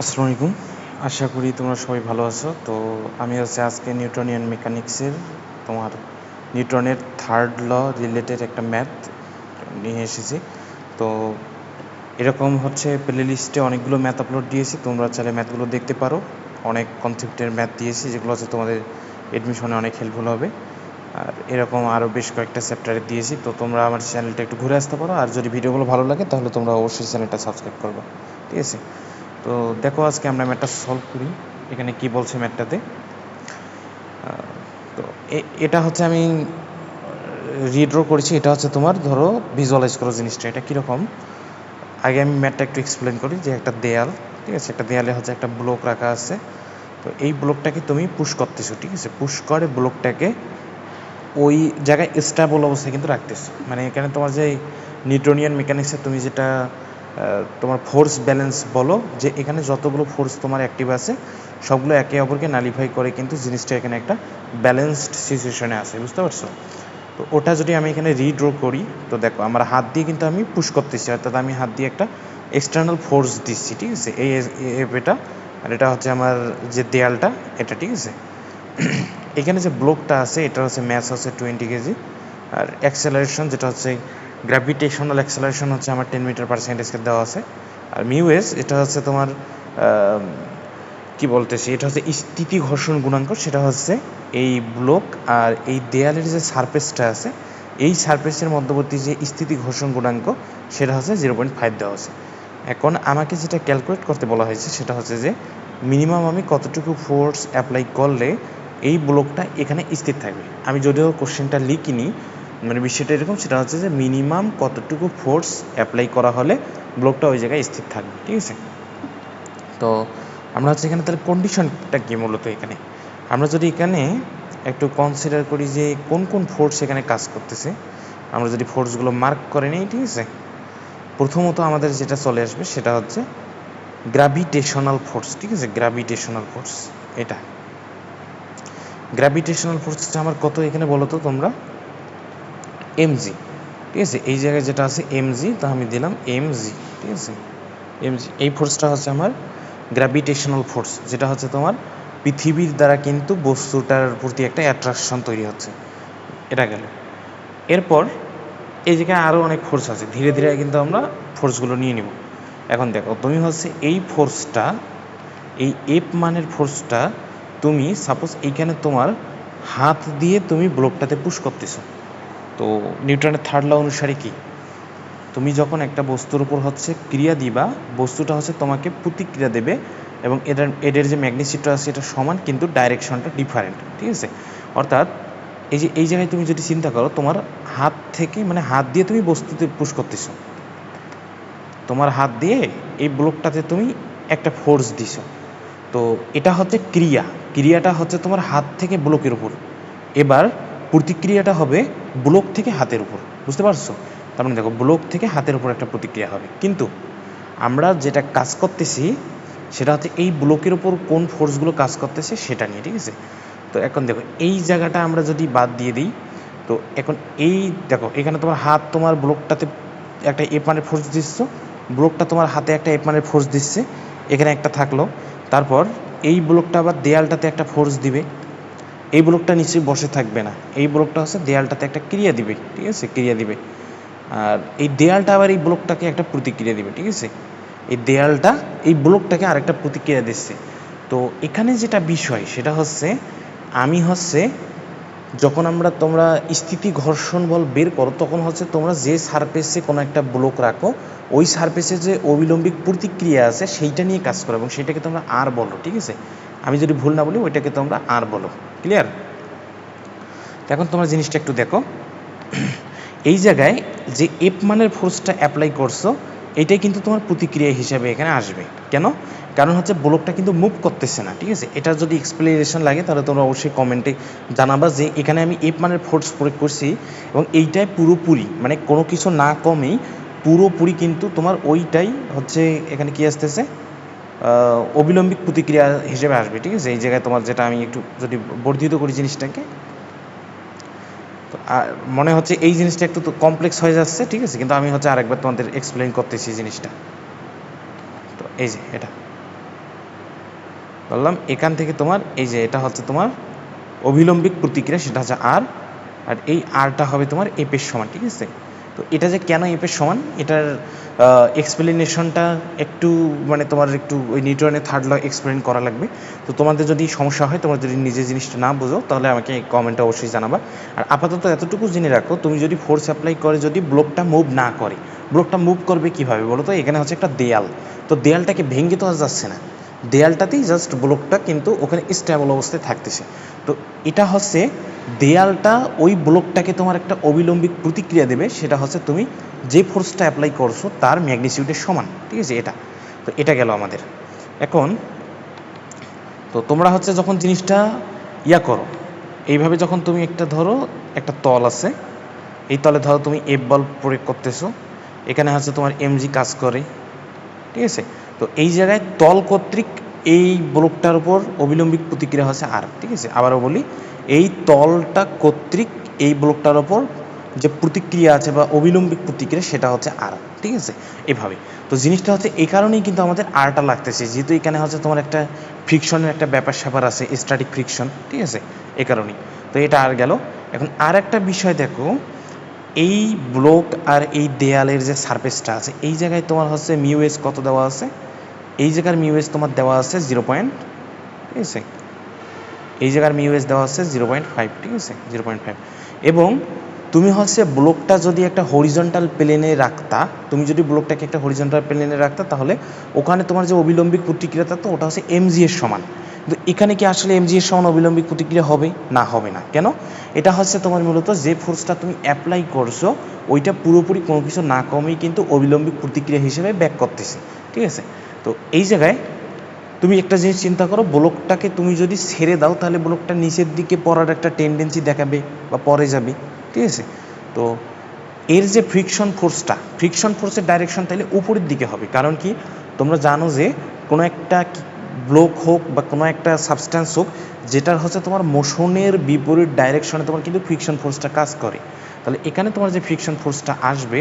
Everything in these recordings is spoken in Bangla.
আসসালামু আলাইকুম। আশা করি তোমরা সবাই ভালো আছো। তো আমি হচ্ছে আজকে নিউটনিয়ান মেকানিক্সের তোমার নিউটনের থার্ড ল রিলেটেড একটা ম্যাথ নিয়ে এসেছি। তো এরকম হচ্ছে প্লে লিস্টে অনেকগুলো ম্যাথ আপলোড দিয়েছি। তোমরা চাইলে ম্যাথগুলো দেখতে পারো। অনেক কনসেপ্টের ম্যাথ দিয়েছি, যেগুলো হচ্ছে তোমাদের এডমিশনে অনেক হেল্পফুল হবে। আর এরকম আরও বেশ কয়েকটা চ্যাপ্টারে দিয়েছি। তো তোমরা আমার চ্যানেলটা একটু ঘুরে আসতে পারো। আর যদি ভিডিওগুলো ভালো লাগে, তাহলে তোমরা অবশ্যই চ্যানেলটা সাবস্ক্রাইব করবে। ঠিক আছে? তো দেখো আজকে আমরা ম্যাটটা সলভ করি। এখানে কি বলছে ম্যাটটাতে? তো এটা হচ্ছে আমি রিড্র করেছি। এটা হচ্ছে তোমার ধরো ভিজুয়ালাইজ করো জিনিসটা। এটা কীরকম? আগে আমি ম্যাটটা একটু এক্সপ্লেন করি যে একটা দেয়াল, ঠিক আছে? একটা দেয়ালে হচ্ছে একটা ব্লক রাখা আছে। তো এই ব্লকটাকে তুমি পুশ করতেছো, ঠিক আছে? পুশ করে ব্লকটাকে ওই জায়গায় স্টেবল অবস্থায় কিন্তু রাখতেছো। মানে এখানে তোমার যে নিউটনিয়ান মেকানিক্সে তুমি যেটা তোমার ফোর্স ব্যালেন্স বলো, যে এখানে যতগুলো ফোর্স তোমার অ্যাক্টিভ আছে, সবগুলো একে অপরকে নালিফাই করে কিন্তু জিনিসটা এখানে একটা ব্যালেন্সড সিচুয়েশনে আছে, বুঝতে পারছ? তো ওটা যদি আমি এখানে রিড্র করি, তো দেখো আমার হাত দিয়ে কিন্তু আমি পুশ করতেছি, অর্থাৎ আমি হাত দিয়ে একটা এক্সটার্নাল ফোর্স দিচ্ছি, ঠিক আছে? এই এটা, আর এটা হচ্ছে আমার যে দেয়ালটা, এটা, ঠিক আছে? এখানে যে ব্লকটা আছে, এটা হচ্ছে ম্যাথ হচ্ছে টোয়েন্টি কেজি, আর অ্যাক্সেলারেশন যেটা হচ্ছে গ্র্যাভিটেশনাল অ্যাক্সেলারেশন হচ্ছে আমার টেন মিটার পার সেকেন্ড দেওয়া আছে। আর মিউএস এটা হচ্ছে তোমার কি বলতেছি, এটা হচ্ছে স্থিতি ঘর্ষণ গুণাঙ্ক, সেটা হচ্ছে এই ব্লক আর এই দেয়ালের যে সারফেসটা আছে, এই সারফেসের মধ্যবর্তী যে স্থিতি ঘর্ষণ গুণাঙ্ক, সেটা হচ্ছে জিরো পয়েন্ট ফাইভ দেওয়া আছে। এখন আমাকে যেটা ক্যালকুলেট করতে বলা হয়েছে, সেটা হচ্ছে যে মিনিমাম আমি কতটুকু ফোর্স অ্যাপ্লাই করলে এই ব্লকটা এখানে স্থির থাকবে। আমি যদিও কোশ্চেনটা লিখিনি মানে বিষয়টা এরকম, সেটা হচ্ছে যে মিনিমাম কতটুকু ফোর্স অ্যাপ্লাই করা হলে ব্লকটা ওই জায়গায় স্থির থাকবে, ঠিক আছে? তো আমরা হচ্ছে এখানে তাহলে কন্ডিশনটা কি মূলত এখানে? আমরা যদি এখানে একটু কনসিডার করি যে কোন কোন ফোর্স এখানে কাজ করতেছে, আমরা যদি ফোর্সগুলো মার্ক করে নিই, ঠিক আছে? প্রথমত আমাদের যেটা চলে আসবে সেটা হচ্ছে গ্র্যাভিটেশনাল ফোর্স ঠিক আছে? গ্র্যাভিটেশনাল ফোর্স এটা। গ্র্যাভিটেশনাল ফোর্সটা আমার কত এখানে বলো তো তোমরা? এমজি ঠিক আছে? এই জায়গায় যেটা আছে এমজি তা আমি দিলাম এমজি ঠিক আছে? এমজি এই ফোর্সটা হচ্ছে আমার গ্র্যাভিটেশনাল ফোর্স যেটা হচ্ছে তোমার পৃথিবীর দ্বারা কিন্তু বস্তুটার প্রতি একটা অ্যাট্রাকশন তৈরি হচ্ছে। এটা গেল। এরপর এই জায়গায় আরও অনেক ফোর্স আছে। ধীরে ধীরে কিন্তু আমরা ফোর্সগুলো নিয়ে নিব। এখন দেখো, তুমি হচ্ছে এই ফোর্সটা এই এফ মানের ফোর্সটা তুমি সাপোজ এইখানে তোমার হাত দিয়ে তুমি ব্লকটাতে পুশ করতেছো। তো নিউটনের থার্ড ল অনুসারে কি? তুমি যখন একটা বস্তুর উপর হচ্ছে ক্রিয়া দিবা, বস্তুটা হচ্ছে তোমাকে প্রতিক্রিয়া দেবে এবং এটার এদের যে ম্যাগনিচিউডটা আছে এটা সমান কিন্তু ডাইরেকশনটা ডিফারেন্ট ঠিক আছে? অর্থাৎ এই যে, এই জায়গায় তুমি যদি চিন্তা করো, তোমার হাত থেকে মানে হাত দিয়ে তুমি বস্তুতে পুশ করতেছো। তোমার হাত দিয়ে এই ব্লকটাতে তুমি একটা ফোর্স দিছো। তো এটা হচ্ছে ক্রিয়া। ক্রিয়াটা হচ্ছে তোমার হাত থেকে ব্লকের উপর। এবার প্রতিক্রিয়াটা হবে ব্লক থেকে হাতের উপর। বুঝতে পারছ? তার মানে দেখো, ব্লক থেকে হাতের উপর একটা প্রতিক্রিয়া হবে। কিন্তু আমরা যেটা কাজ করতেছি, সেটা হচ্ছে এই ব্লকের উপর কোন ফোর্সগুলো কাজ করতেছে সেটা নিয়ে, ঠিক আছে? তো এখন দেখো, এই জায়গাটা আমরা যদি বাদ দিয়ে দিই, তো এখন এই দেখো, এখানে তোমার হাত তোমার ব্লকটাতে একটা এ মানের ফোর্স দিচ্ছ, ব্লকটা তোমার হাতে একটা এ মানের ফোর্স দিচ্ছে, এখানে একটা থাকল। তারপর এই ব্লকটা আবার দেয়ালটাতে একটা ফোর্স দিবে। এই ব্লকটা নিশ্চয়ই বসে থাকবে না। এই ব্লকটা হচ্ছে দেয়ালটাতে একটা ক্রিয়া দিবে, ঠিক আছে? ক্রিয়া দিবে। আর এই দেয়ালটা আবার এই ব্লকটাকে একটা প্রতিক্রিয়া দিবে, ঠিক আছে? এই দেয়ালটা, এই ব্লকটাকে আরেকটা প্রতিক্রিয়া দিচ্ছে। তো এখানে যেটা বিষয়, সেটা হচ্ছে আমি হচ্ছে যখন আমরা তোমরা স্থিতি ঘর্ষণ বল বের করো, তখন হচ্ছে তোমরা যে সারফেসে কোনো একটা ব্লক রাখো, ওই সারফেসে যে অবিলম্বিক প্রতিক্রিয়া আছে, সেইটা নিয়ে কাজ করো এবং সেটাকে তোমরা আর বলো, ঠিক আছে? আমি যদি ভুল না বলি, ওইটাকে তোমরা আর বলো। ক্লিয়ার এখন তোমরা জিনিসটা একটু দেখো। এই জায়গায় যে এফ মানের ফোর্সটা অ্যাপ্লাই করছ, এটাই কিন্তু তোমার প্রতিক্রিয়া হিসাবে এখানে আসবে। কেন? কারণ হচ্ছে ব্লকটা কিন্তু মুভ করতেছে না, ঠিক আছে? এটা যদি এক্সপ্লেনেশন লাগে, তাহলে তোমরা অবশ্যই কমেন্টে জানাবা যে এখানে আমি এফ মানের ফোর্স প্রয়োগ করছি এবং এইটাই পুরোপুরি মানে কোনো কিছু না কমেই পুরোপুরি কিন্তু তোমার ওইটাই হচ্ছে এখানে কি আসতেছে? অবিলম্বিক প্রতিক্রিয়া হিসেবে আসবে, ঠিক আছে? এই জায়গায় তোমার যেটা আমি একটু যদি বর্ধিত করি জিনিসটাকে, তো মনে হচ্ছে এই জিনিসটা একটু তো কমপ্লেক্স হয়ে যাচ্ছে, ঠিক আছে? কিন্তু আমি হচ্ছে আরেকবার তোমাদের এক্সপ্লেন করতেছি জিনিসটা। তো এই যে এটা। বললাম, এখান থেকে তোমার, এই যে এটা হচ্ছে তোমার অভিলম্বিক প্রতিক্রিয়া, সেটা হচ্ছে আর আর এই আরটা হবে তোমার এপের সমান, ঠিক আছে? তো এটা যে কেন এপের সমান, এটার এক্সপ্লেনেশনটা একটু মানে তোমার একটু ওই নিউটনের থার্ড ল এক্সপ্লেন করা লাগবে। তো তোমাদের যদি সমস্যা হয়, তোমরা যদি নিজে জিনিসটা না বোঝো, তাহলে আমাকে কমেন্টে অবশ্যই জানাবা। আর আপাতত এতটুকু জেনে রাখো, তুমি যদি ফোর্স অ্যাপ্লাই করে, যদি ব্লকটা মুভ না করে ব্লকটা মুভ করবে কীভাবে বলো তো? এখানে হচ্ছে একটা দেয়াল। তো দেয়ালটাকে ভেঙে তো আর যাচ্ছে না। দেয়ালটাতেই জাস্ট ব্লকটা কিন্তু ওখানে স্ট্যাবল অবস্থায় থাকতেছে। তো এটা হচ্ছে দেয়ালটা ওই ব্লকটাকে তোমার একটা অবিলম্বিক প্রতিক্রিয়া দেবে, সেটা হচ্ছে তুমি যে ফোর্সটা অ্যাপ্লাই করছ তার ম্যাগনিটিউডের সমান, ঠিক আছে? এটা। তো এটা গেল আমাদের। এখন, তো তোমরা হচ্ছে যখন জিনিসটা ইয়া করো, এইভাবে যখন তুমি একটা ধরো, একটা তল আছে, এই তলে ধরো তুমি এফ বল প্রয়োগ করতেছো, এখানে হচ্ছে তোমার এমজি কাজ করে, ঠিক আছে? তো এই জায়গায় তল কর্তৃক এই ব্লকটার উপর অবিলম্বিক প্রতিক্রিয়া হচ্ছে আর, ঠিক আছে? আবারও বলি, এই তলটা কর্তৃক এই ব্লকটার ওপর যে প্রতিক্রিয়া আছে বা অবিলম্বিক প্রতিক্রিয়া সেটা হচ্ছে আর, ঠিক আছে? এভাবে তো জিনিসটা হচ্ছে এই কারণেই কিন্তু আমাদের আরটা লাগতেছে। যেহেতু এখানে হচ্ছে তোমার একটা ফ্রিকশনের একটা ব্যাপার স্যাপার আছে স্ট্যাটিক ফ্রিকশন ঠিক আছে? এ কারণেই। তো এটা আর গেল। এখন আর একটা বিষয় দেখো এই ব্লক আর এই দেয়ালের যে সারফেসটা আছে, এই জায়গায় তোমার হচ্ছে মিউএস কত দেওয়া আছে? এই জায়গার মিউএস তোমার দেওয়া আছে জিরো পয়েন্ট ঠিক আছে? এই জায়গার মিউএস দেওয়া আছে জিরো পয়েন্ট ফাইভ ঠিক আছে? জিরো পয়েন্ট ফাইভ এবং তুমি হচ্ছে ব্লকটা যদি একটা হরিজন্টাল প্লেনে রাখতা, তুমি যদি ব্লকটাকে একটা হরিজন্টাল প্লেনে রাখতা, তাহলে ওখানে তোমার যে অবিলম্বিক প্রতিক্রিয়া থাকতো ওটা হচ্ছে এমজি এর সমান। কিন্তু এখানে কি আসলে এমজি এর সমান অবিলম্বিক প্রতিক্রিয়া হবে? না হবে না। কেন? এটা হচ্ছে তোমার মূলত যে ফোর্সটা তুমি অ্যাপ্লাই করছ, ওইটা পুরোপুরি কোনো কিছু না কমেই কিন্তু অবিলম্বিক প্রতিক্রিয়া হিসেবে ব্যাক করতেছে। ঠিক আছে? তো এই জায়গায় তুমি একটা জিনিস চিন্তা করো ব্লকটাকে তুমি যদি ছেড়ে দাও, তাহলে ব্লকটা নিচের দিকে পড়ার একটা টেন্ডেন্সি দেখাবে বা পরে যাবে। ঠিক আছে? তো এর যে ফ্রিকশন ফোর্সটা ফ্রিকশন ফোর্সের ডাইরেকশন তাহলে উপরের দিকে হবে। কারণ কি? তোমরা জানো যে কোনো একটা ব্লক হোক বা কোনো একটা সাবস্ট্যান্স হোক, যেটার হচ্ছে তোমার মোশনের বিপরীত ডাইরেকশনে তোমার কিন্তু ফ্রিকশন ফোর্সটা কাজ করে। তাহলে এখানে তোমার যে ফ্রিকশন ফোর্সটা আসবে,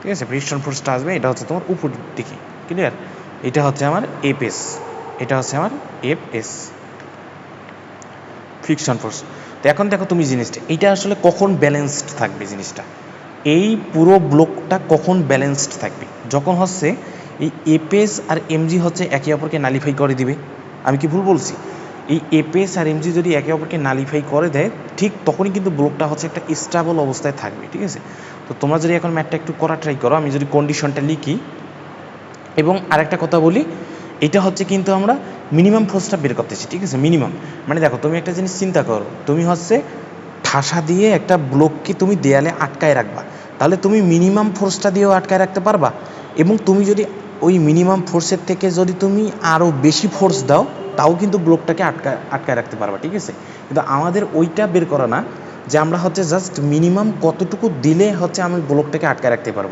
ঠিক আছে? ফ্রিকশন ফোর্সটা আসবে, এটা হচ্ছে তোমার উপরের দিকে ক্লিয়ার এটা হচ্ছে আমার এপএস এটা হচ্ছে আমার এফ এস ফ্রিকশন ফোর্স তো এখন দেখো তুমি জিনিসটা এইটা আসলে কখন ব্যালেন্সড থাকবে জিনিসটা? এই পুরো ব্লকটা কখন ব্যালেন্সড থাকবে? যখন হচ্ছে এই এপএস আর এমজি হচ্ছে একে অপরকে নালিফাই করে দিবে। আমি কি ভুল বলছি? এই এপএস আর এমজি যদি একে অপরকে নালিফাই করে দেয়, ঠিক তখনই কিন্তু ব্লকটা হচ্ছে একটা স্টেবল অবস্থায় থাকবে, ঠিক আছে? তো তোমরা যদি এখন ম্যাথটা একটু করা ট্রাই করো, আমি যদি কন্ডিশনটা লিখি। এবং আরেকটা কথা বলি, এটা হচ্ছে কিন্তু আমরা মিনিমাম ফোর্সটা বের করতেছি, ঠিক আছে? মিনিমাম মানে দেখো, তুমি একটা জিনিস চিন্তা করো, তুমি হচ্ছে ঠাসা দিয়ে একটা ব্লককে তুমি দেয়ালে আটকায় রাখবা। তাহলে তুমি মিনিমাম ফোর্সটা দিয়েও আটকায় রাখতে পারবা। এবং তুমি যদি ওই মিনিমাম ফোর্সের থেকে যদি তুমি আরও বেশি ফোর্স দাও, তাও কিন্তু ব্লকটাকে আটকায় আটকায় রাখতে পারবা, ঠিক আছে? কিন্তু আমাদের ওইটা বের করা না, যে আমরা হচ্ছে জাস্ট মিনিমাম কতটুকু দিলে হচ্ছে আমি ব্লকটাকে আটকায় রাখতে পারব।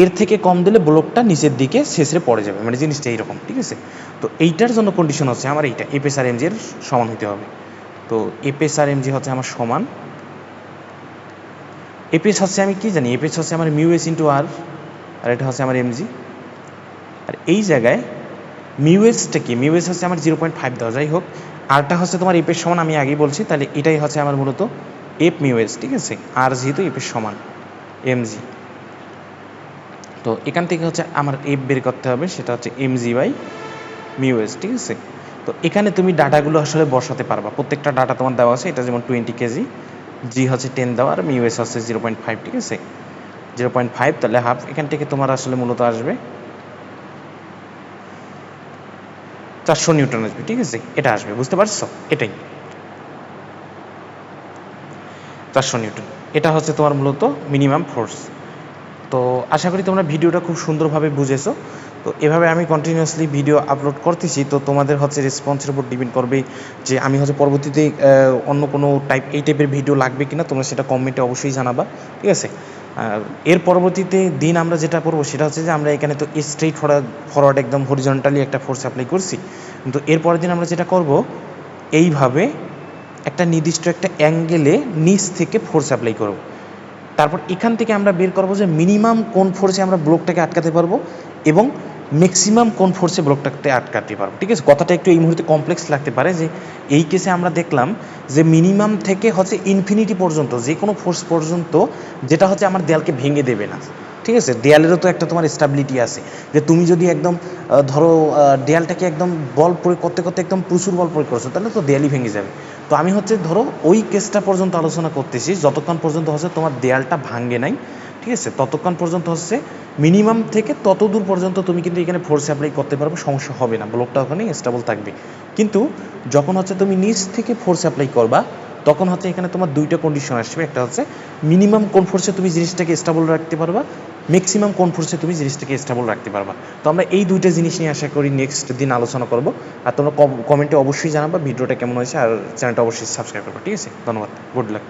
এর থেকে কম দিলে ব্লকটা নিচের দিকে শেষে পড়ে যাবে মানে জিনিসটা এইরকম, ঠিক আছে? তো এইটার জন্য কন্ডিশন হচ্ছে আমার এইটা এপএস আর এমজি এর সমান হতে হবে। তো এপএস আর এমজি হচ্ছে আমার সমান এপএস হচ্ছে আমি কি জানি? এপএস হচ্ছে আমার মিউ এস ইন্টু আর আর এটা হচ্ছে আমার এমজি আর এই জায়গায় মিউএসটা কি? মিউএস হচ্ছে আমার জিরো পয়েন্ট ফাইভ দেওয়া যাই হোক। আরটা হচ্ছে তোমার এপের সমান, আমি আগেই বলছি, তাহলে এটাই হচ্ছে আমার মূলত এফ মিউএস ঠিক আছে? আর যেহেতু এপের সমান এমজি তো এখান থেকে হচ্ছে আমার এফ বের করতে হবে, সেটা হচ্ছে এমজি বাই মিউএস ঠিক আছে? তো এখানে তুমি ডাটাগুলো আসলে বসাতে পারবা। প্রত্যেকটা ডাটা তোমার দেওয়া আছে, এটা যেমন টোয়েন্টি কেজি জি হচ্ছে টেন দেওয়া আর মিউএস হচ্ছে জিরো পয়েন্ট ফাইভ ঠিক আছে? জিরো পয়েন্ট ফাইভ তাহলে হাফ এখান থেকে তোমার আসলে মূলত আসবে চারশো নিউটন আসবে, ঠিক আছে? এটা আসবে, বুঝতে পারছ? এটাই। চারশো নিউটন। এটা হচ্ছে তোমার মূলত মিনিমাম ফোর্স তো আশা করি তোমরা ভিডিওটা খুব সুন্দরভাবে বুঝেছ। তো এভাবে আমি কন্টিনিউয়াসলি ভিডিও আপলোড করতেছি, তো তোমাদের হচ্ছে রেসপন্সের উপর ডিপেন্ড করবে যে আমি হচ্ছে পরবর্তীতে অন্য কোনো টাইপ এই টাইপের ভিডিও লাগবে কিনা, তোমরা সেটা কমেন্টে অবশ্যই জানাবা, ঠিক আছে? এর পরবর্তীতে দিন আমরা যেটা করব, সেটা হচ্ছে যে আমরা এখানে তো স্ট্রেট ফরওয়ার্ড ফরওয়ার্ড একদম হরিজন্টালি একটা ফোর্স অ্যাপ্লাই করছি। কিন্তু এর পরের দিন আমরা যেটা করব, এইভাবে একটা নির্দিষ্ট একটা অ্যাঙ্গেলে নিচ থেকে ফোর্স অ্যাপ্লাই করব। তারপর এখান থেকে আমরা বের করব যে মিনিমাম কোন ফোর্সে আমরা ব্লকটাকে আটকাতে পারব এবং ম্যাক্সিমাম কোন ফোর্সে ব্লকটাকে আটকাতে পারব। ঠিক আছে? কথাটা একটু এই মুহূর্তে কমপ্লেক্স লাগতে পারে যে, এই কেসে আমরা দেখলাম যে মিনিমাম থেকে হচ্ছে ইনফিনিটি পর্যন্ত, যে কোনো ফোর্স পর্যন্ত যেটা হচ্ছে আমার দেয়ালকে ভেঙে দেবে না। ঠিক আছে? দেয়ালেরও তো একটা তোমার স্টাবিলিটি আছে। যে তুমি যদি একদম ধরো দেয়ালটাকে একদম বল প্রয়োগ করতে করতে একদম প্রচুর বল প্রয়োগ করছ, তাহলে তো দেয়ালই ভেঙে যাবে। তো আমি হচ্ছে ধরো ওই কেসটা পর্যন্ত আলোচনা করতেছি, যতক্ষণ পর্যন্ত হচ্ছে তোমার দেয়ালটা ভাঙে নাই। ঠিক আছে? ততক্ষণ পর্যন্ত হচ্ছে মিনিমাম থেকে তত দূর পর্যন্ত তুমি কিন্তু এখানে ফোর্স অ্যাপ্লাই করতে পারবে, সমস্যা হবে না ব্লকটা ওখানে স্টেবল থাকবে। কিন্তু যখন হচ্ছে তুমি নিচ থেকে ফোর্স অ্যাপ্লাই করবা, তখন হচ্ছে এখানে তোমার দুইটা কন্ডিশন আসবে, একটা হচ্ছে মিনিমাম কোন ফোর্সে তুমি জিনিসটাকে স্টেবল রাখতে পারবা ম্যাক্সিমাম কোন ফোর্সে তুমি জিনিসটাকে স্টেবল রাখতে পারবা। তো আমরা এই দুইটা জিনিস নিয়ে আশা করি নেক্সট দিন আলোচনা করব, আর তোমরা কমেন্টে অবশ্যই জানাবা ভিডিওটা কেমন হয়েছে, আর চ্যানেলটা অবশ্যই সাবস্ক্রাইব করবা, ঠিক আছে? ধন্যবাদ গুড লাক